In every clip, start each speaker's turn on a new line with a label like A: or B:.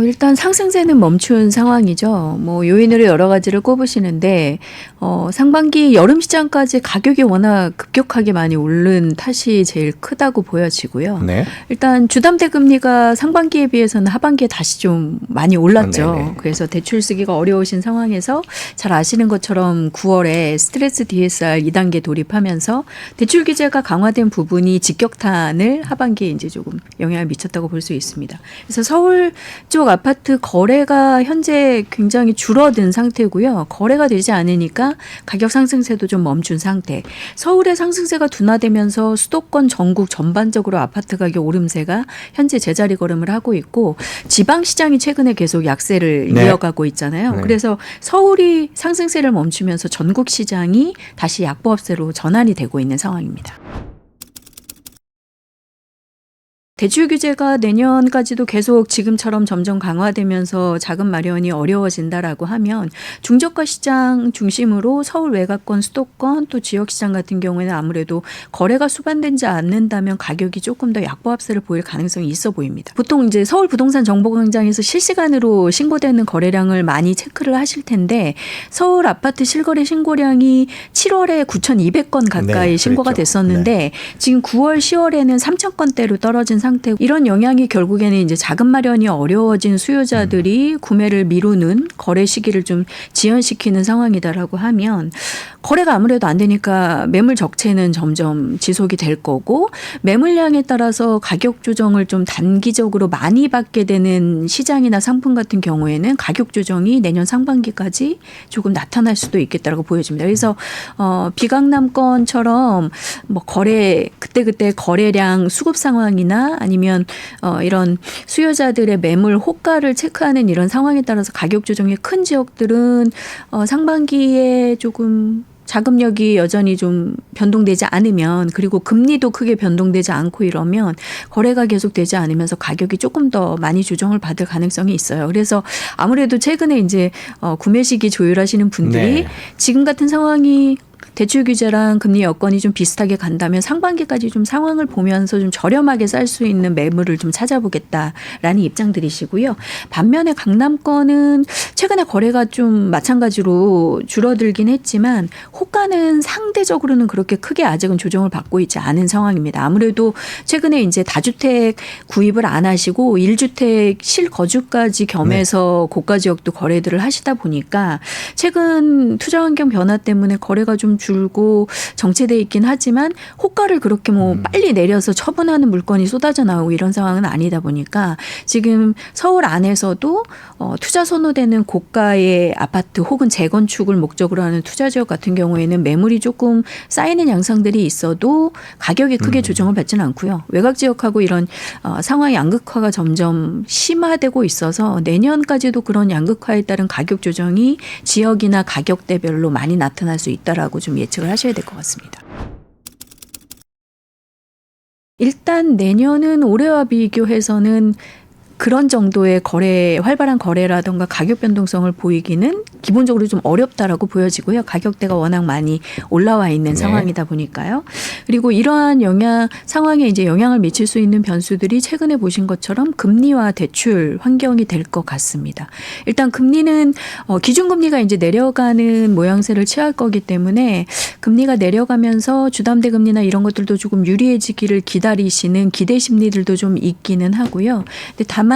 A: 어, 일단 상승세는 멈춘 상황이죠. 뭐 요인으로 여러 가지를 꼽으시는데 어, 상반기 여름 시장까지 가격이 워낙 급격하게 많이 오른 탓이 제일 크다고 보여지고요.
B: 네.
A: 일단 주담대 금리가 상반기에 비해서는 하반기에 다시 좀 많이 올랐죠.
B: 네네.
A: 그래서 대출 쓰기가 어려우신 상황에서 잘 아시는 것처럼 9월에 스트레스 DSR 2단계 돌입하면서 대출 규제가 강화된 부분이 직격탄을 하반기에 이제 조금 영향을 미쳤다고 볼 수 있습니다. 그래서 서울 쪽 아파트 거래가 현재 굉장히 줄어든 상태고요. 거래가 되지 않으니까 가격 상승세도 좀 멈춘 상태. 서울의 상승세가 둔화되면서 수도권 전국 전반적으로 아파트 가격 오름세가 현재 제자리 걸음을 하고 있고 지방 시장이 최근에 계속 약세를
B: 네.
A: 이어가고 있잖아요.
B: 네.
A: 그래서 서울이 상승세를 멈추면서 전국 시장이 다시 약보합세로 전환이 되고 있는 상황입니다. 대출 규제가 내년까지도 계속 지금처럼 점점 강화되면서 자금 마련이 어려워진다라고 하면 중저가 시장 중심으로 서울 외곽권, 수도권 또 지역 시장 같은 경우에는 아무래도 거래가 수반되지 않는다면 가격이 조금 더 약보합세를 보일 가능성이 있어 보입니다. 보통 이제 서울 부동산 정보광장에서 실시간으로 신고되는 거래량을 많이 체크를 하실 텐데 서울 아파트 실거래 신고량이 7월에 9,200건 가까이
B: 네,
A: 신고가. 됐었는데 지금 9월, 10월에는 3,000건대로 떨어진 상 태. 이런 영향이 결국에는 이제 자금 마련이 어려워진 수요자들이 구매를 미루는 거래 시기를 좀 지연시키는 상황이다라고 하면 거래가 아무래도 안 되니까 매물 적체는 점점 지속이 될 거고 매물량에 따라서 가격 조정을 좀 단기적으로 많이 받게 되는 시장이나 상품 같은 경우에는 가격 조정이 내년 상반기까지 조금 나타날 수도 있겠다라고 보여집니다. 그래서 어 비강남권처럼 뭐 거래 그때 그때 거래량 수급 상황이나 아니면 어 이런 수요자들의 매물 호가를 체크하는 이런 상황에 따라서 가격 조정이 큰 지역들은 어 상반기에 조금 자금력이 여전히 좀 변동되지 않으면 그리고 금리도 크게 변동되지 않고 이러면 거래가 계속되지 않으면서 가격이 조금 더 많이 조정을 받을 가능성이 있어요. 그래서 아무래도 최근에 이제 어 구매 시기 조율하시는 분들이
B: 네.
A: 지금 같은 상황이 대출 규제랑 금리 여건이 좀 비슷하게 간다면 상반기까지 좀 상황을 보면서 좀 저렴하게 쌀 수 있는 매물을 좀 찾아보겠다라는 입장들이시고요. 반면에 강남권은 최근에 거래가 좀 마찬가지로 줄어들긴 했지만 호가는 상대적으로는 그렇게 크게 아직은 조정을 받고 있지 않은 상황입니다. 아무래도 최근에 이제 다주택 구입을 안 하시고 1주택 실거주까지 겸해서 고가 지역도 거래들을 하시다 보니까 최근 투자 환경 변화 때문에 거래가 좀 줄고 정체돼 있긴 하지만 호가를 그렇게 뭐 빨리 내려서 처분하는 물건이 쏟아져 나오고 이런 상황은 아니다 보니까 지금 서울 안에서도 어, 투자 선호되는 고가의 아파트 혹은 재건축을 목적으로 하는 투자 지역 같은 경우에는 매물이 조금 쌓이는 양상들이 있어도 가격이 크게 조정을 받지는 않고요. 외곽 지역하고 이런 어, 상황의 양극화가 점점 심화되고 있어서 내년까지도 그런 양극화에 따른 가격 조정이 지역이나 가격대별로 많이 나타날 수 있다라고 좀 예측을 하셔야 될 것 같습니다. 일단 내년은 올해와 비교해서는 그런 정도의 거래 활발한 거래라던가 가격 변동성을 보이기는 기본적으로 좀 어렵다라고 보여지고요. 가격대가 워낙 많이 올라와 있는
B: 네.
A: 상황이다 보니까요. 그리고 이러한 영향 상황에 이제 영향을 미칠 수 있는 변수들이 최근에 보신 것처럼 금리와 대출 환경이 될 것 같습니다. 일단 금리는 어 기준금리가 이제 내려가는 모양새를 취할 거기 때문에 금리가 내려가면서 주담대 금리나 이런 것들도 조금 유리해지기를 기다리시는 기대 심리들도 좀 있기는 하고요. 근데 다만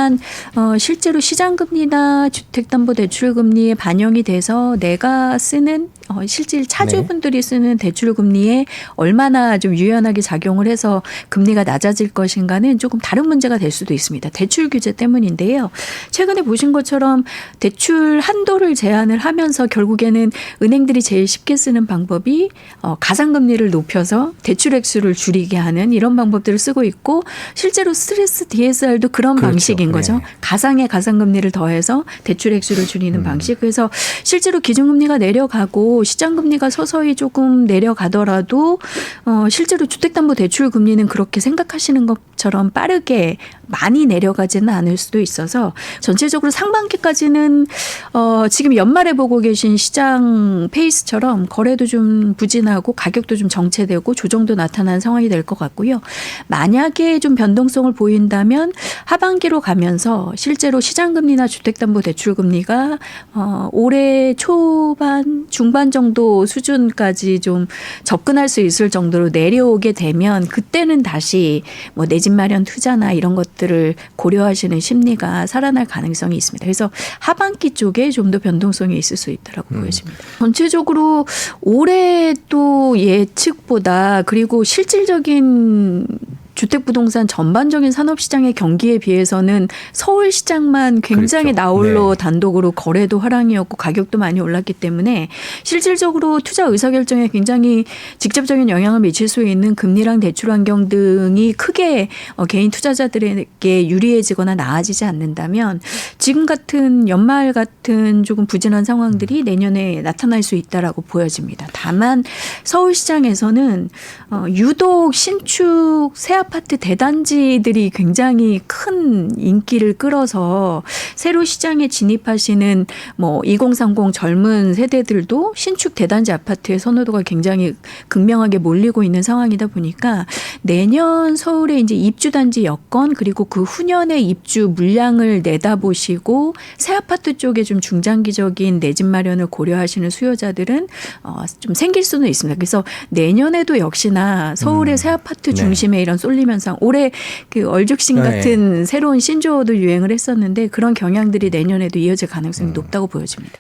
A: 어 실제로 시장 금리나 주택담보대출 금리에 반영이 돼서 내가 쓰는 어 실질 차주분들이 쓰는 대출 금리에 얼마나 좀 유연하게 작용을 해서 금리가 낮아질 것인가는 조금 다른 문제가 될 수도 있습니다. 대출 규제 때문인데요. 최근에 보신 것처럼 대출 한도를 제한을 하면서 결국에는 은행들이 제일 쉽게 쓰는 방법이 어 가상금리를 높여서 대출 액수를 줄이게 하는 이런 방법들을 쓰고 있고 실제로 스트레스 DSR도 그런
B: 그렇죠.
A: 방식인 거죠.
B: 네.
A: 가상의 가상금리를 더해서 대출 액수를 줄이는 방식. 그래서 실제로 기준금리가 내려가고 시장금리가 서서히 조금 내려가더라도 어 실제로 주택담보대출 금리는 그렇게 생각하시는 것것 처럼 빠르게 많이 내려가지는 않을 수도 있어서 전체적으로 상반기까지는 어 지금 연말에 보고 계신 시장 페이스처럼 거래도 좀 부진하고 가격도 좀 정체되고 조정도 나타난 상황이 될 것 같고요. 만약에 좀 변동성을 보인다면 하반기로 가면서 실제로 시장 금리나 주택 담보 대출 금리가 어 올해 초반 중반 정도 수준까지 좀 접근할 수 있을 정도로 내려오게 되면 그때는 다시 뭐 내집 마련 투자나 이런 것들을 고려하시는 심리가 살아날 가능성이 있습니다. 그래서 하반기 쪽에 좀 더 변동성이 있을 수 있다라고 보여집니다. 전체적으로 올해 또 예측보다 그리고 실질적인 주택 부동산 전반적인 산업 시장의 경기에 비해서는 서울 시장만 굉장히
B: 그렇죠.
A: 나홀로
B: 네.
A: 단독으로 거래도 화랑이었고 가격도 많이 올랐기 때문에 실질적으로 투자 의사 결정에 굉장히 직접적인 영향을 미칠 수 있는 금리랑 대출 환경 등이 크게 어, 개인 투자자들에게 유리해지거나 나아지지 않는다면 지금 같은 연말 같은 조금 부진한 상황들이 내년에 나타날 수 있다라고 보여집니다. 다만 서울 시장에서는 어, 유독 신축 새 아파트 대단지들이 굉장히 큰 인기를 끌어서 새로 시장에 진입하시는 뭐 2030 젊은 세대들도 신축 대단지 아파트의 선호도가 굉장히 극명하게 몰리고 있는 상황이다 보니까 내년 서울에 이제 입주 단지 여건 그리고 그 후년의 입주 물량을 내다보시고 새 아파트 쪽에 좀 중장기적인 내 집 마련을 고려하시는 수요자들은 어, 좀 생길 수는 있습니다. 그래서 내년에도 역시나 서울의
B: 음.
A: 새 아파트
B: 네.
A: 중심의 이런 쏠림 현상 올해 그 얼죽신
B: 네.
A: 같은 새로운 신조어도 유행을 했었는데 그런 경향들이 내년에도 이어질 가능성이
B: 음.
A: 높다고 보여집니다.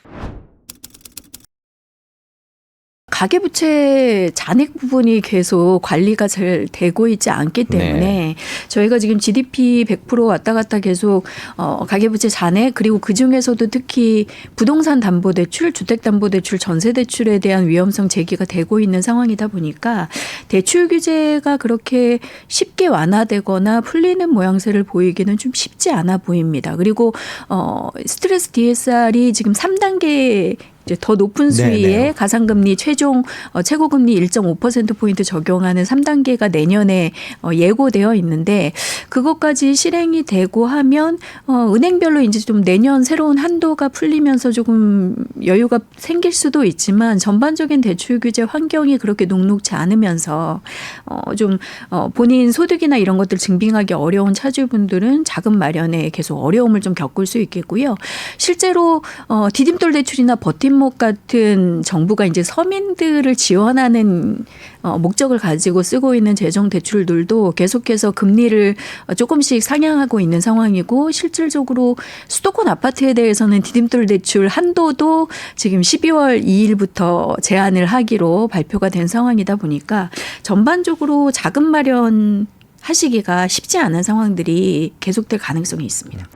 A: 가계부채 잔액 부분이 계속 관리가 잘 되고 있지 않기 때문에
B: 네.
A: 저희가 지금 GDP 100% 왔다 갔다 계속 어, 가계부채 잔액 그리고 그 중에서도 특히 부동산 담보대출, 주택담보대출, 전세대출에 대한 위험성 제기가 되고 있는 상황이다 보니까 대출 규제가 그렇게 쉽게 완화되거나 풀리는 모양새를 보이기는 좀 쉽지 않아 보입니다. 그리고 어, 스트레스 DSR이 지금 3단계 이제 더 높은 수위의
B: 네네.
A: 가상금리 최종 어, 최고금리 1.5% 포인트 적용하는 3단계가 내년에 어, 예고되어 있는데 그것까지 실행이 되고 하면 어, 은행별로 이제 좀 내년 새로운 한도가 풀리면서 조금 여유가 생길 수도 있지만 전반적인 대출 규제 환경이 그렇게 녹록지 않으면서 어, 좀 어, 본인 소득이나 이런 것들 증빙하기 어려운 차주분들은 자금 마련에 계속 어려움을 좀 겪을 수 있겠고요. 실제로 어, 디딤돌 대출이나 버팀 목 같은 정부가 이제 서민들을 지원하는 어, 목적을 가지고 쓰고 있는 재정 대출들도 계속해서 금리를 어, 조금씩 상향하고 있는 상황이고 실질적으로 수도권 아파트에 대해서는 디딤돌 대출 한도도 지금 12월 2일부터 제한을 하기로 발표가 된 상황이다 보니까 전반적으로 자금 마련 하시기가 쉽지 않은 상황들이 계속될 가능성이 있습니다.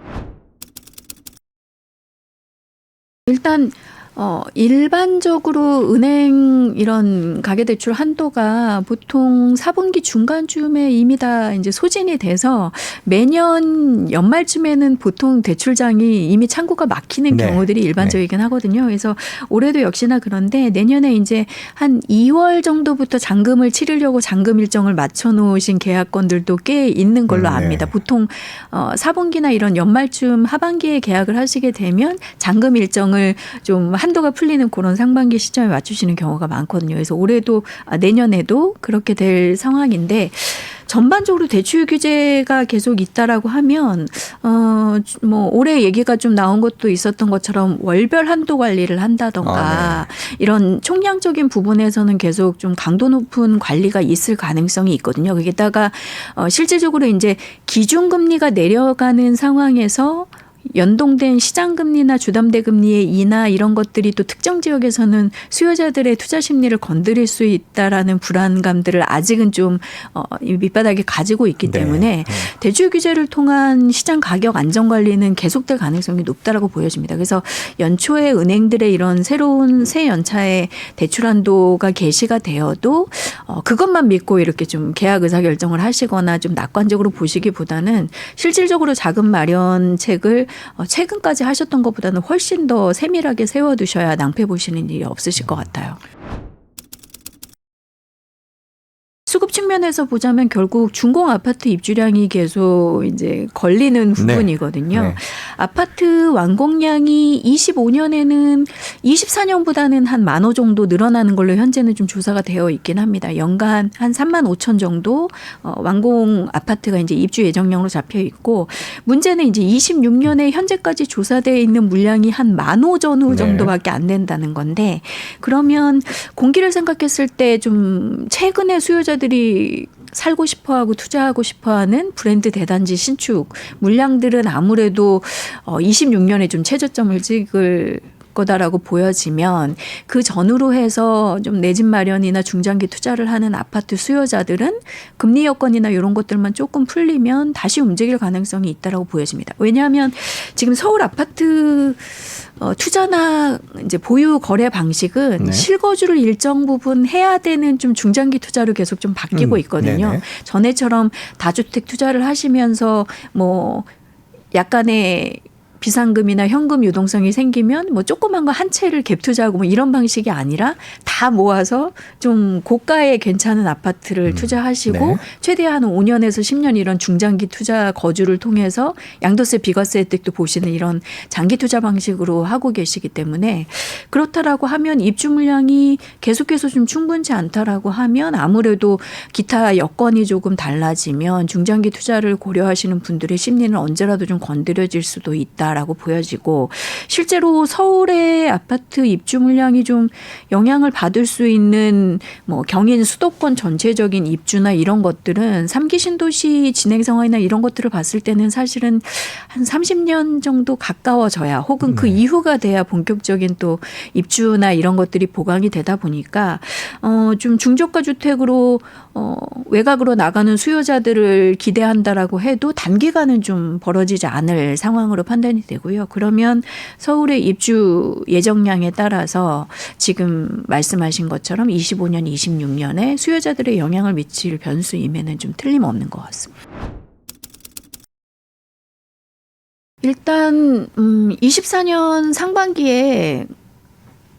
A: 일단 어 일반적으로 은행 이런 가계대출 한도가 보통 4분기 중간쯤에 이미 다 이제 소진이 돼서 매년 연말쯤에는 보통 대출장이 이미 창구가 막히는
B: 네.
A: 경우들이 일반적이긴 하거든요. 그래서 올해도 역시나 그런데 내년에 이제 한 2월 정도부터 잔금을 치르려고 잔금 일정을 맞춰 놓으신 계약건들도 꽤 있는 걸로
B: 음, 네.
A: 압니다. 보통 어 4분기나 이런 연말쯤 하반기에 계약을 하시게 되면 잔금 일정을 좀한 도가 풀리는 그런 상반기 시점에 맞추시는 경우가 많거든요. 그래서 올해도 아, 내년에도 그렇게 될 상황인데 전반적으로 대출 규제가 계속 있다라고 하면 어뭐 올해 얘기가 좀 나온 것도 있었던 것처럼 월별 한도 관리를 한다던가
B: 아,
A: 이런 총량적인 부분에서는 계속 좀 강도 높은 관리가 있을 가능성이 있거든요. 거기다가 어 실질적으로 이제 기준 금리가 내려가는 상황에서 연동된 시장금리나 주담대금리의 인하 이런 것들이 또 특정 지역에서는 수요자들의 투자 심리를 건드릴 수 있다라는 불안감들을 아직은 좀 어, 이 밑바닥에 가지고 있기
B: 네.
A: 때문에 대출 규제를 통한 시장 가격 안정 관리는 계속될 가능성이 높다라고 보여집니다. 그래서 연초에 은행들의 이런 새로운 새 연차에 대출 한도가 개시가 되어도 어, 그것만 믿고 이렇게 좀 계약 의사 결정을 하시거나 좀 낙관적으로 보시기보다는 실질적으로 자금 마련책을 어, 최근까지 하셨던 것보다는 훨씬 더 세밀하게 세워두셔야 낭패 보시는 일이 없으실 것 같아요. 수급 측면에서 보자면 결국 준공 아파트 입주량이 계속 이제 걸리는 부분이거든요.
B: 네.
A: 아파트 완공량이 25년에는 24년보다는 한 만 호 정도 늘어나는 걸로 현재는 좀 조사가 되어 있긴 합니다. 연간 한 3만 5천 정도 어, 완공 아파트가 이제 입주 예정량으로 잡혀 있고 문제는 이제 26년에 현재까지 조사되어 있는 물량이 한 만 호 전후
B: 네.
A: 정도밖에 안 된다는 건데 그러면 공기를 생각했을 때 좀 최근에 수요자들이 살고 싶어 하고 투자하고 싶어 하는 브랜드 대단지 신축 물량들은 아무래도 어 26년에 좀 최저점을 찍을 거다라고 보여지면 그 전후로 해서 좀 내 집 마련이나 중장기 투자를 하는 아파트 수요자들은 금리 여건이나 이런 것들만 조금 풀리면 다시 움직일 가능성이 있다라고 보여집니다. 왜냐하면 지금 서울 아파트 어, 투자나 이제 보유 거래 방식은
B: 네.
A: 실거주를 일정 부분 해야 되는 좀 중장기 투자로 계속 좀 바뀌고
B: 음,
A: 있거든요.
B: 네네.
A: 전에처럼 다주택 투자를 하시면서 뭐 약간의 비상금이나 현금 유동성이 생기면 뭐 조그만 거 한 채를 갭 투자하고 뭐 이런 방식이 아니라 다 모아서 좀 고가의 괜찮은 아파트를 투자하시고
B: 네.
A: 최대한 5년에서 10년 이런 중장기 투자 거주를 통해서 양도세 비과세 혜택도 보시는 이런 장기 투자 방식으로 하고 계시기 때문에 그렇다라고 하면 입주 물량이 계속해서 좀 충분치 않다라고 하면 아무래도 기타 여건이 조금 달라지면 중장기 투자를 고려하시는 분들의 심리는 언제라도 좀 건드려질 수도 있다 라고 보여지고 실제로 서울의 아파트 입주 물량이 좀 영향을 받을 수 있는 뭐 경인 수도권 전체적인 입주나 이런 것들은 삼기 신도시 진행 상황이나 이런 것들을 봤을 때는 사실은 한 30년 정도 가까워져야 혹은 그 이후가 돼야 본격적인 또 입주나 이런 것들이 보강이 되다 보니까 어좀 중저가 주택으로 어 외곽으로 나가는 수요자들을 기대한다라고 해도 단기간은 좀 벌어지지 않을 상황으로 판단이 되고요. 그러면 서울의 입주 예정량에 따라서 지금 말씀하신 것처럼 25년, 26년에 수요자들의 영향을 미칠 변수임에는 좀 틀림없는 것 같습니다. 일단 음 24년 상반기에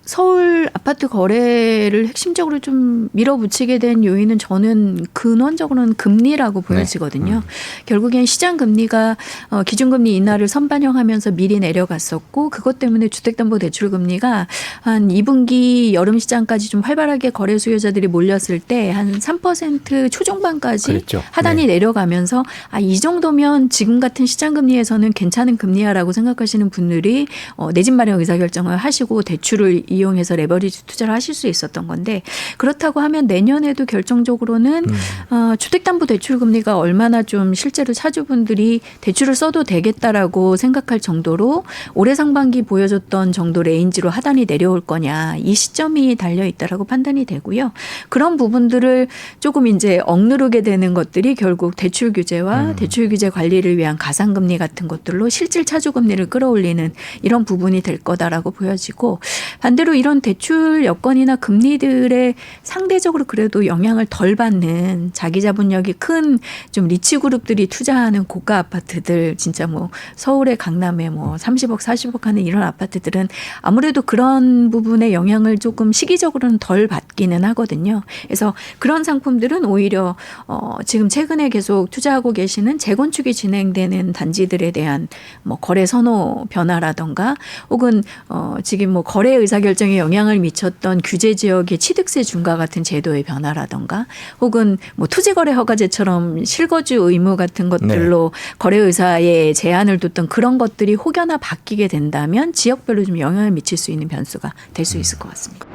A: 서울 아파트 거래를 핵심적으로 좀 밀어붙이게 된 요인은 저는 근원적으로는 금리라고 보여지거든요. 결국엔 시장 금리가 어, 기준금리 인하를 선반영하면서 미리 내려갔었고 그것 때문에 주택담보대출 금리가 한 2분기 여름 시장까지 좀 활발하게 거래 수요자들이 몰렸을 때 한 3% 초중반까지
B: 그랬죠.
A: 하단이
B: 네.
A: 내려가면서 아 이 정도면 지금 같은 시장 금리에서는 괜찮은 금리야라고 생각하시는 분들이 어, 내 집 마련 의사결정을 하시고 대출을 이용해서 레버리지 투자를 하실 수 있었던 건데 그렇다고 하면 내년에도 결정적으로는
B: 음.
A: 어, 주택담보대출 금리가 얼마나 좀 실제로 차주분들이 대출을 써도 되겠다라고 생각할 정도로 올해 상반기 보여줬던 정도 레인지로 하단이 내려올 거냐 이 시점이 달려 있다라고 판단이 되고요. 그런 부분들을 조금 이제 억누르게 되는 것들이 결국 대출 규제와 대출 규제 관리를 위한 가상금리 같은 것들로 실질 차주 금리를 끌어올리는 이런 부분이 될 거다라고 보여지고 반대로 이런 대출 여건이나 금리들의 상대적으로 그래도 영향을 덜 받는 자기 자본력이 큰 좀 리치 그룹들이 투자하는 고가 아파트들 진짜 뭐 서울의 강남에 뭐 30억 40억 하는 이런 아파트들은 아무래도 그런 부분의 영향을 조금 시기적으로는 덜 받기는 하거든요. 그래서 그런 상품들은 오히려 어 지금 최근에 계속 투자하고 계시는 재건축이 진행되는 단지들에 대한 뭐 거래 선호 변화라던가 혹은 어 지금 뭐 거래 의사 결정 에 영향을 미쳤던 규제 지역의 취득세 중과 같은 제도의 변화라던가 혹은 뭐 토지 거래 허가제처럼 실거주 의무 같은 것들로 거래 의사에 제한을 뒀던 그런 것들이 혹여나 바뀌게 된다면 지역별로 좀 영향을 미칠 수 있는 변수가 될 수 있을 것 같습니다.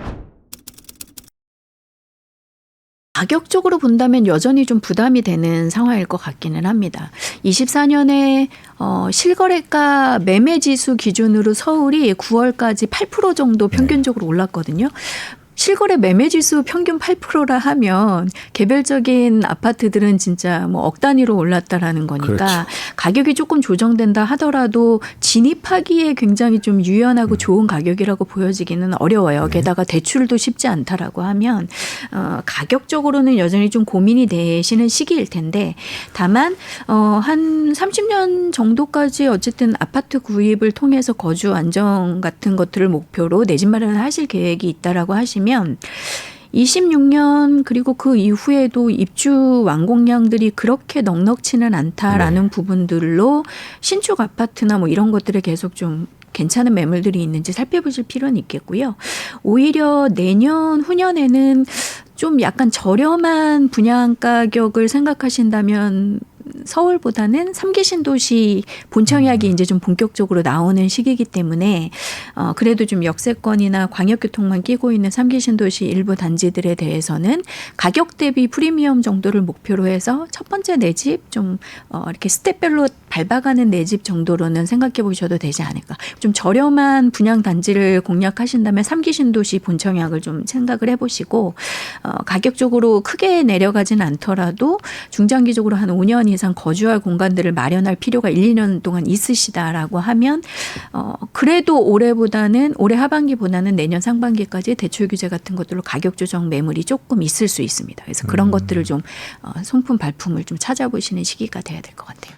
A: 가격적으로 본다면 여전히 좀 부담이 되는 상황일 것 같기는 합니다. 24년에 어, 실거래가 매매 지수 기준으로 서울이 9월까지 8% 정도 평균적으로 올랐거든요. 실거래 매매 지수 평균 8%라 하면 개별적인 아파트들은 진짜 뭐 억 단위로 올랐다라는 거니까
B: 그렇죠.
A: 가격이 조금 조정된다 하더라도 진입하기에 굉장히 좀 유연하고 좋은 가격이라고 보여지기는 어려워요. 게다가 대출도 쉽지 않다라고 하면 어, 가격적으로는 여전히 좀 고민이 되시는 시기일 텐데 다만 어, 한 30년 정도까지 어쨌든 아파트 구입을 통해서 거주 안정 같은 것들을 목표로 내 집 마련을 하실 계획이 있다라고 하시면 26년 그리고 그 이후에도 입주 완공량들이 그렇게 넉넉치는 않다라는 부분들로 신축 아파트나 뭐 이런 것들에 계속 좀 괜찮은 매물들이 있는지 살펴보실 필요는 있겠고요. 오히려 내년 후년에는 좀 약간 저렴한 분양 가격을 생각하신다면 서울보다는 삼기 신도시 본청약이 이제 좀 본격적으로 나오는 시기이기 때문에 어 그래도 좀 역세권이나 광역교통만 끼고 있는 삼기 신도시 일부 단지들에 대해서는 가격 대비 프리미엄 정도를 목표로 해서 첫 번째 내 집 좀어 이렇게 스텝별로 밟아가는 내 집 정도로는 생각해 보셔도 되지 않을까. 좀 저렴한 분양 단지를 공략하신다면 삼기 신도시 본청약을 좀 생각을 해 보시고 어 가격적으로 크게 내려가진 않더라도 중장기적으로 한 5년 이상 거주할 공간들을 마련할 필요가 1, 2년 동안 있으시다라고 하면 어 그래도 올해보다는 올해 하반기보다는 내년 상반기까지 대출 규제 같은 것들로 가격 조정 매물이 조금 있을 수 있습니다. 그래서 그런 것들을 좀 어, 송품 발품을 좀 찾아보시는 시기가 돼야 될 것 같아요.